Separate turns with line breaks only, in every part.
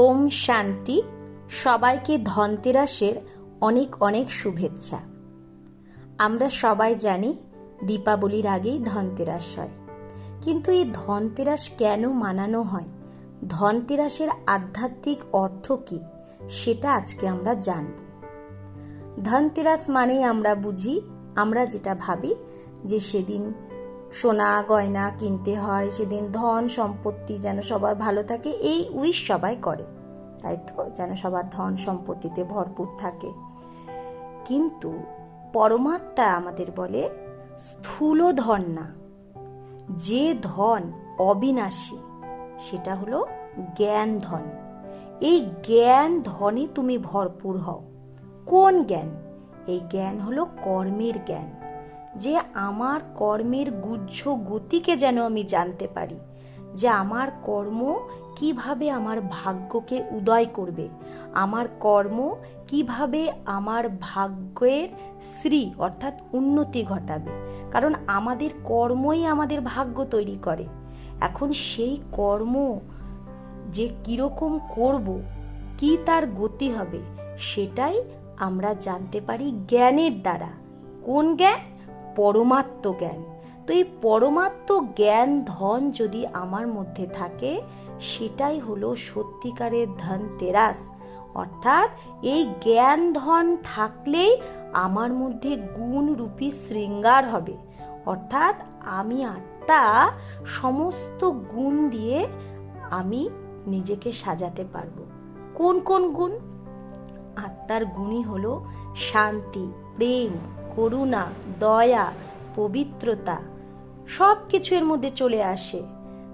ওম শান্তি, সবাইকে ধনতেরাসের অনেক অনেক শুভেচ্ছা। আমরা সবাই জানি দীপাবলির আগেই ধনতেরাস হয়। কিন্তু এই ধনতেরাস কেন মানানো হয়? ধনতেরাসের আধ্যাত্মিক অর্থ কি? সেটা আজকে আমরা জানব। ধনতেরাস মানেই আমরা বুঝি, আমরা যেটা ভাবি যে সেদিন সোনা, গয়না কিনতে হয়, সেদিন ধন সম্পত্তি যেন সবার ভালো থাকে, এই উইশ সবাই করে। তাই তো? যেন সবার ধন সম্পত্তিতে ভরপুর থাকে। কিন্তু পরমাত্মা আমাদের বলে, স্থূল ধন না। যে ধন অবিনাশী, সেটা হলো জ্ঞান ধন। এই জ্ঞান ধনে তুমি ভরপুর হও। কোন জ্ঞান? এই জ্ঞান হলো কর্মের জ্ঞান। যে আমার কর্মের গুচ্ছ গতিকে যেন আমি জানতে পারি, যে আমার কর্ম কীভাবে আমার ভাগ্যকে উদয় করবে, আমার কর্ম কীভাবে আমার ভাগ্যের শ্রী অর্থাৎ উন্নতি ঘটাবে। কারণ আমাদের কর্মই আমাদের ভাগ্য তৈরি করে। এখন সেই কর্ম যে কীরকম করব, কি তার গতি হবে, সেটাই আমরা জানতে পারি জ্ঞানের দ্বারা। কোন জ্ঞান? পরমাত্ম জ্ঞান। তো এই পরমাত্ম জ্ঞান ধন যদি আমার মধ্যে থাকে, সেটাই হলো সত্যিকারের ধন তেরাস। অর্থাৎ এই জ্ঞান ধন থাকলেই আমার মধ্যে গুণরূপী শৃঙ্গার হবে। অর্থাৎ আমি আত্মা সমস্ত গুণ দিয়ে আমি নিজেকে সাজাতে পারব। কোন কোন গুণ? আত্মার গুণই হলো শান্তি, প্রেম করুণা, দয়া, পবিত্রতা সব কিছু এর মধ্যে চলে আসে।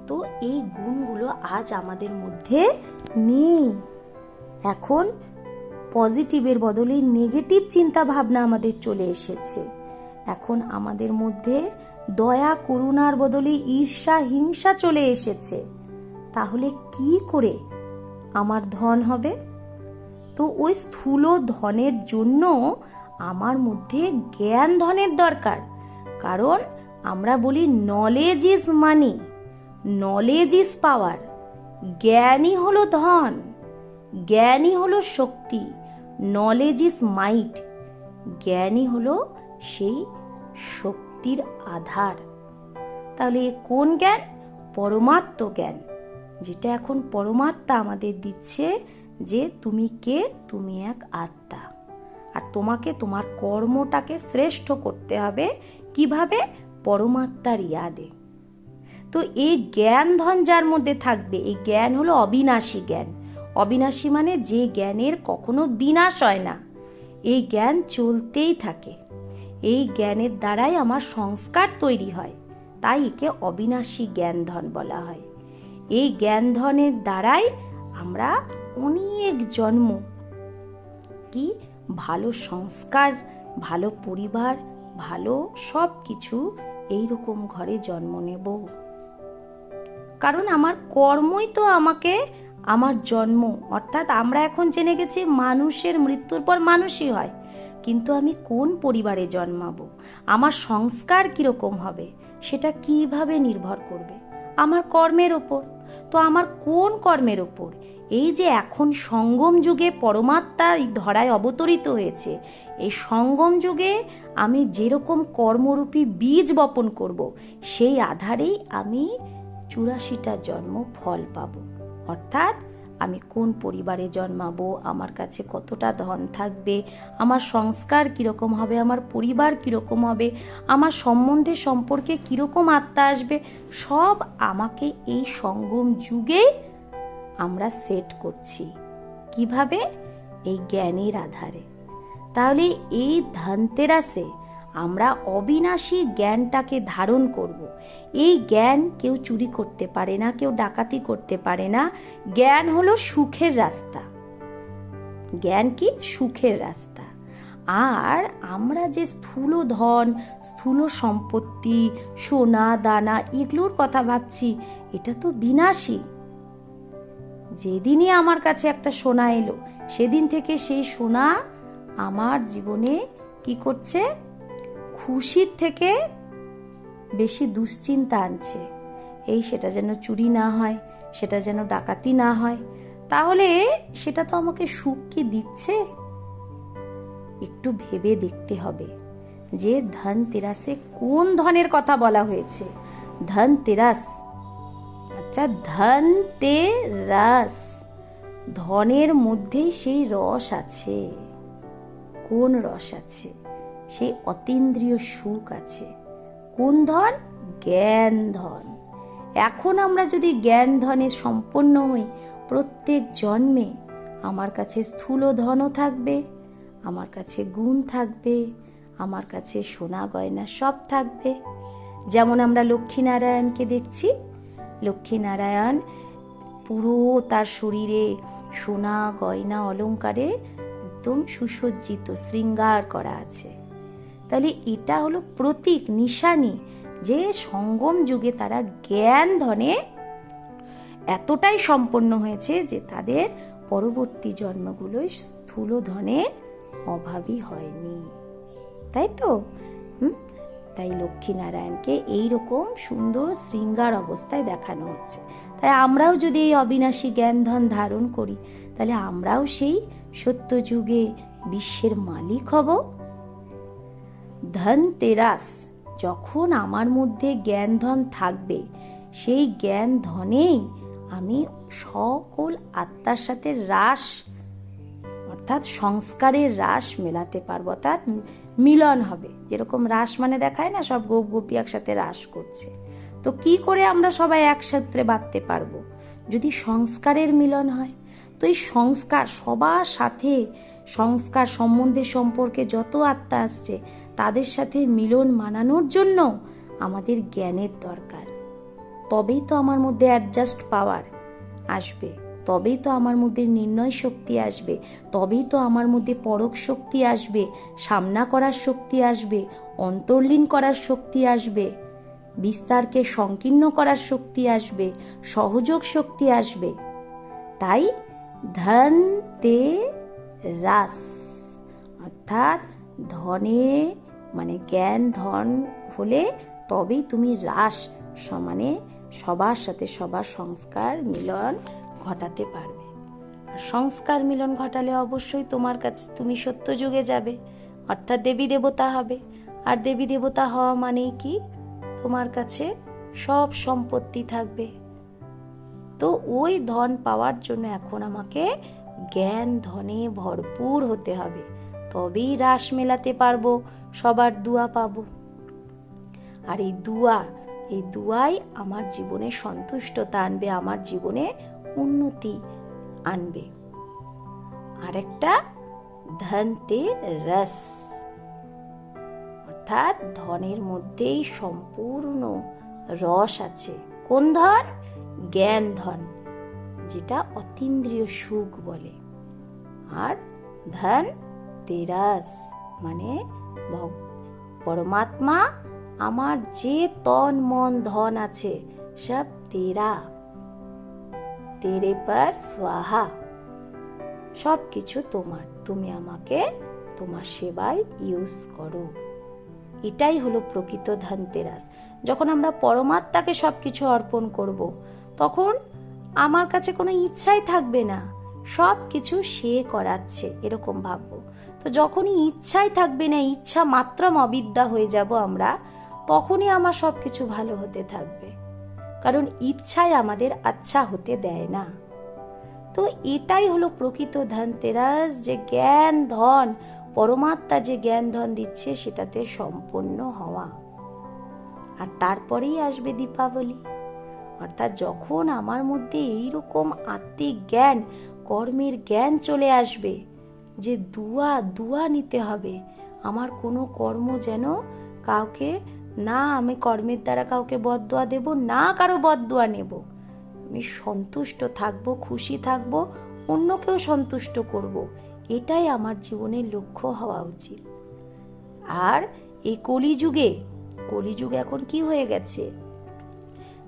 তো এই গুণগুলো আজ আমাদের মধ্যে নেই। এখন পজিটিভের বদলে নেগেটিভ চিন্তা ভাবনা আমাদের চলে এসেছে। এখন আমাদের মধ্যে দয়া, করুণার বদলে ঈর্ষা, হিংসা চলে এসেছে। তাহলে কি করে আমার ধন হবে? তো ওই স্থূল ধনের জন্য আমার মধ্যে জ্ঞান ধনের দরকার। কারণ আমরা বলি knowledge is money knowledge is power জ্ঞানই হলো ধন, জ্ঞানই হলো শক্তি নলেজ ইজ মাইট জ্ঞানই হলো সেই শক্তির আধার। তাহলে কোন জ্ঞান? পরমাত্ম জ্ঞান, যেটা এখন পরমাত্মা আমাদের দিচ্ছে যে তুমি কে? তুমি এক আত্মা। তোমাকে তোমার কর্মটাকে শ্রেষ্ঠ করতে হবে। কীভাবে? পরমাত্মার ইয়াদে। তো এই জ্ঞান ধন যার মধ্যে থাকবে, এই জ্ঞান হলো অবিনাশী জ্ঞান। অবিনাশী মানে যে জ্ঞানের কখনো বিনাশ হয় না। এই জ্ঞান চলতেই থাকে। এই জ্ঞানের দ্বারাই আমার সংস্কার তৈরি হয়। তাই একে অবিনাশী জ্ঞান ধন বলা হয়। এই জ্ঞান ধনের দ্বারাই আমরা অনেক জন্ম। কি? ভালো সংস্কার, ভালো পরিবার, ভালো সব কিছু এইরকম ঘরে জন্ম নেব। কারণ আমার কর্মই তো আমাকে, আমার জন্ম। অর্থাৎ আমরা এখন জেনে গেছি মানুষের মৃত্যুর পর মানুষই হয়। কিন্তু আমি কোন পরিবারে জন্মাবো? আমার সংস্কার কীরকম হবে? সেটা কীভাবে নির্ভর করবে? আমার কর্মের ওপর। তো আমার কোন কর্মের ওপর? এই যে এখন সঙ্গম যুগে পরমাত্মা ধরায় অবতরিত হয়েছে, এই সঙ্গম যুগে আমি যেরকম কর্মরূপী বীজ বপন করব, সেই আধারেই আমি চুরাশিটা জন্ম ফল পাব। অর্থাৎ আমি কোন পরিবারে জন্মাবো, আমার কাছে কতটা ধন থাকবে, আমার সংস্কার কীরকম হবে, আমার পরিবার কীরকম হবে, আমার সম্বন্ধে সম্পর্কে কীরকম আত্মা আসবে, সব আমাকে এই সঙ্গম যুগে আমরা সেট করছি। কীভাবে? এই জ্ঞানের আধারে। তাহলে এই ধনতেরাসে আমরা অবিনাশী জ্ঞানটাকে ধারণ করব। এই জ্ঞান কেউ চুরি করতে পারে না, কেউ ডাকাতি করতে পারে না। জ্ঞান হলো সুখের রাস্তা। জ্ঞান কি? সুখের রাস্তা। আর আমরা যে স্থূল ধন, স্থূল সম্পত্তি, সোনা, দানা, এগুলোর কথা ভাবছি, এটা তো বিনাশী। যেদিনই আমার কাছে একটা সোনা এলো, সেদিন থেকে সেই সোনা আমার জীবনে কি করছে? খুশির থেকে বেশি দুশ্চিন্তা আনছে। এই সেটা যেন চুরি না হয়, সেটা যেন ডাকাতি না হয়। তাহলে সেটা তো আমাকে সুখ কি দিচ্ছে? একটু ভেবে দেখতে হবে যে ধন তেরাসে কোন ধনের কথা বলা হয়েছে? ধন তেরাস আচ্ছা ধন তে রাস। ধনের মধ্যেই সেই রস আছে। কোন রস আছে? সেই অতীন্দ্রিয় সুখ আছে। কোন ধন? জ্ঞান ধন। এখন আমরা যদি জ্ঞান ধনে সম্পন্ন হই, প্রত্যেক জন্মে আমার কাছে স্থূল ধনও থাকবে, আমার কাছে গুণ থাকবে, আমার কাছে সোনা গয়না সব থাকবে। যেমন আমরা লক্ষ্মীনারায়ণকে দেখছি লক্ষ্মীনারায়ণ পুরো তার শরীরে সোনা, গয়না, অলঙ্কারে একদম সুসজ্জিত, শৃঙ্গার করা আছে। তাহলে এটা হলো প্রতীক, নিশানি, যে সঙ্গম যুগে তারা জ্ঞান ধনে এতটাই সম্পন্ন হয়েছে যে তাদের পরবর্তী জন্মগুলোয় স্থূল ধনে অভাবই হয়নি। তাই তো? হুম? তাই লক্ষ্মীনারায়ণকে এইরকম সুন্দর শৃঙ্গার অবস্থায় দেখানো হচ্ছে। তাই আমরাও যদি এই অবিনাশী জ্ঞান ধন ধারণ করি, তাহলে আমরাও সেই সত্য যুগে বিশ্বের মালিক হব। ধন তেরাস যখন আমার মধ্যে জ্ঞান ধন থাকবে, সেই জ্ঞান ধনেই আমি সকল আত্মার সাথে রাস, অর্থাৎ সংস্কারের রাস মেলাতে পারব। অর্থাৎ মিলন হবে। যেরকম রাস মানে দেখায় না, সব গোপ গোপী একসাথে রাস করছে। তো কি করে আমরা সবাই একসাথে বাঁধতে পারব? যদি সংস্কারের মিলন হয়? তো এই সংস্কার সবার সাথে, সংস্কার সম্বন্ধে সম্পর্কে যত আত্মা আসছে, তাদের সাথে মিলন মানানোর জন্য আমাদের জ্ঞানের দরকার। তবেই তো আমার মধ্যে অ্যাডজাস্ট পাওয়ার আসবে। তবেই তো আমার মধ্যে নির্ণয় শক্তি আসবে, তবেই তো আমার মধ্যে পরক শক্তি আসবে, সামনা করার শক্তি আসবে, অন্তর্লীন করার শক্তি আসবে, বিস্তারকে সংকীর্ণ করার শক্তি আসবে, সহযোগ শক্তি আসবে। তাই ধন তে রাস, অর্থাৎ ধনে মানে জ্ঞান, ধন হলে তবেই তুমি রাস সমানে সবার সাথে সবার সংস্কার, মিলন ঘটাতে পারবে। আর সংস্কার মিলন ঘটালে অবশ্যই তোমার কাছে তুমি সত্য যুগে যাবে। অর্থাৎ দেবী দেবতা হবে। আর দেবী দেবতা হওয়া মানেই কি? তোমার কাছে সব সম্পত্তি থাকবে। তো ওই ধন পাওয়ার জন্য এখন আমাকে জ্ঞান, ধনে ভরপুর হতে হবে। তবেই রাস মেলাতে পারব, সবার দুয়া পাবো। আর এই দুয়া, এই দুয়াই আমার জীবনে সন্তুষ্টতা আনবে, আমার জীবনে উন্নতি আনবে। আরেকটা ধনতে রস। অর্থাৎ ধনের মধ্যেই সম্পূর্ণ রস আছে। কোন ধন? জ্ঞান ধন, যেটা অতীন্দ্রিয় সুখ বলে। আর ধন তেরাস মানে পরমাত্মা, আমার যে তন মন ধন আছে, সব তেরা। তেরে পর, স্বাহা। সব কিছু তোমার, তুমি আমাকে তোমার সেবায় ইউজ করো। এটাই হলো প্রকৃত ধনতেরাস। যখন আমরা পরমাত্মাকে সব কিছু অর্পণ করব, তখন আমার কাছে কোনো ইচ্ছাই থাকবে না। সব কিছু সে করাচ্ছে, এরকম ভাববো। তো যখনই ইচ্ছাই থাকবে না, ইচ্ছা মাত্রম অবিদ্যা হয়ে যাব আমরা, তখনই আমার সব কিছু ভালো হতে থাকবে। কারণ ইচ্ছাই আমাদের আচ্ছা হতে দেয় না। তো এটাই হলো প্রকৃত ধনতেরাস, যে জ্ঞান, ধন, পরমাত্মা যে জ্ঞান, ধন দিচ্ছে সেটাতে সম্পন্ন হওয়া। আর তারপরেই আসবে দীপাবলি। অর্থাৎ যখন আমার মধ্যে এইরকম আত্মিক জ্ঞান, কর্মের জ্ঞান চলে আসবে, যে দুয়া দুয়া নিতে হবে, আমার কোনো কর্ম যেন কাউকে না, আমি কর্মের দ্বারা কাউকে বদদোয়া দেব, না কারও বদদোয়া নেব। আমি সন্তুষ্ট থাকব, খুশি থাকব, অন্যকেও সন্তুষ্ট করব। এটাই আমার জীবনের লক্ষ্য হওয়া উচিত। আর এই কলিযুগে, কলিযুগ এখন কি হয়ে গেছে?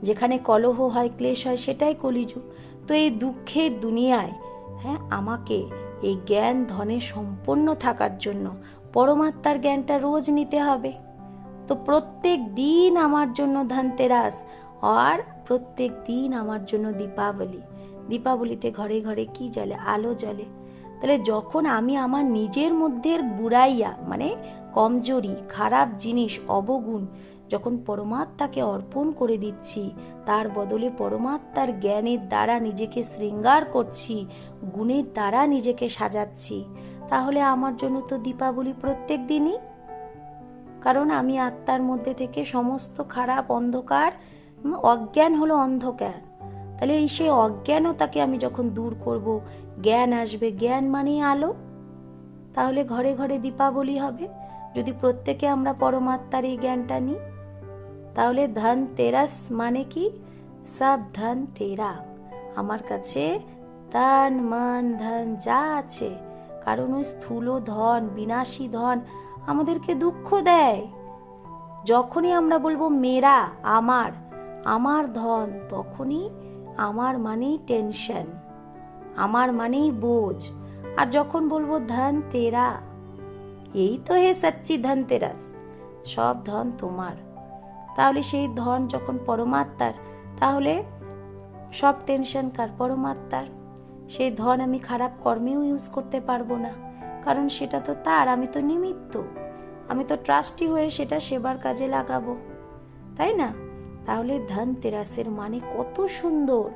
যেখানে কলহ হয়, ক্লেশ হয়, সেটাই কলিযুগ। তো এই দুঃখের দুনিয়ায় হ্যাঁ আমাকে এই জ্ঞান, ধনে সম্পন্ন থাকার জন্য পরমাত্মার জ্ঞানটা রোজ নিতে হবে। তো প্রত্যেক দিন আমার জন্য ধনতেরাস আর প্রত্যেক দিন আমার জন্য দীপাবলি। দীপাবলিতে ঘরে ঘরে কি জ্বলে? আলো জ্বলে। তাহলে যখন আমি আমার নিজের মধ্যে বুড়াইয়া মানে কমজোরি, খারাপ জিনিস, অবগুণ যখন পরমাত্মাকে অর্পণ করে দিচ্ছি, তার বদলে পরমাত্মার জ্ঞানের দ্বারা নিজেকে শৃঙ্গার করছি, গুণের দ্বারা নিজেকে সাজাচ্ছি, তাহলে আমার জন্য তো দীপাবলি প্রত্যেক দিনই কারণ আমি আত্মার মধ্যে থেকে সমস্ত খারাপ অন্ধকার অজ্ঞান হলো অন্ধকার। তাহলে এই সেই অজ্ঞানতাকে আমি যখন দূর করব, জ্ঞান আসবে। জ্ঞান মানেই আলো। তাহলে ঘরে ঘরে দীপাবলি হবে। যদি প্রত্যেকে আমরা পরমাত্মার এই জ্ঞানটা নিই, তাহলে ধন তেরাস মানে কি? সব ধন তেরা। আমার কাছে তন মন, ধন যা আছে, কারণ ওই স্থূল ধন, বিনাশী ধন আমাদেরকে দুঃখ দেয়। যখনই আমরা বলব মেরা আমার আমার ধন, তখনই আমার মানেই টেনশন আমার মানেই বোঝ। আর যখন বলব ধন তেরা এই তো হে সচ্চি ধন তেরাস সব ধন তোমার। তাহলে সেই ধন যখন পরমাত্মার, তাহলে সব টেনশন কার? পরমাত্মার। সেই ধন আমি খারাপ কর্মেও ইউজ করতে পারব না। কারণ সেটা তো তার, আমি তো নিমিত্ত। আমি তো ট্রাস্টি হয়ে সেটা সেবার কাজে লাগাবো। তাই না? তাহলে ধন তেরাসের মানে কত সুন্দর।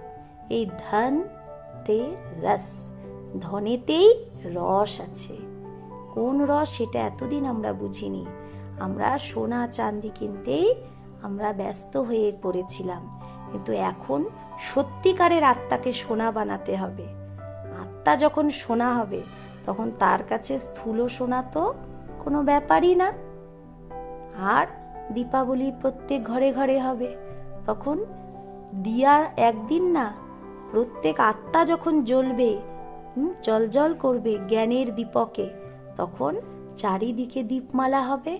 এই ধন তে রস ধনেতেই রস আছে। কোন রস সেটা এতদিন আমরা বুঝিনি। আমরা সোনা চাঁদি কিনতেই আমরা ব্যস্ত হয়ে পড়েছিলাম। কিন্তু এখন সত্যিকারের আত্মাকে সোনা বানাতে হবে। আত্মা যখন সোনা হবে তখন তার কাছে স্থূল সোনা তো কোনো ব্যাপারই না। আর দীপাবলি প্রত্যেক ঘরে ঘরে হবে। তখন দিয়া একদিন না, প্রত্যেক আত্মা যখন জ্বলবে জল জল করবে জ্ঞানের দীপকে, তখন চারিদিকে দীপমালা হবে।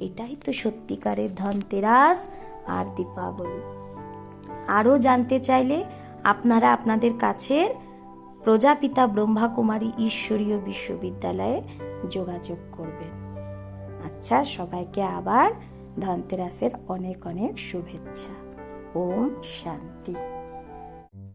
এটাই তো সত্যিকারের ধনতেরাস আর দীপাবলি। আরও জানতে চাইলে আপনারা আপনাদের কাছের প্রজাপিতা ব্রহ্মাকুমারী ঈশ্বরীয় বিশ্ববিদ্যালয়ে যোগাযোগ করবেন। আচ্ছা সবাইকে আবার ধনতেরাসের অনেক অনেক শুভেচ্ছা। ওম শান্তি।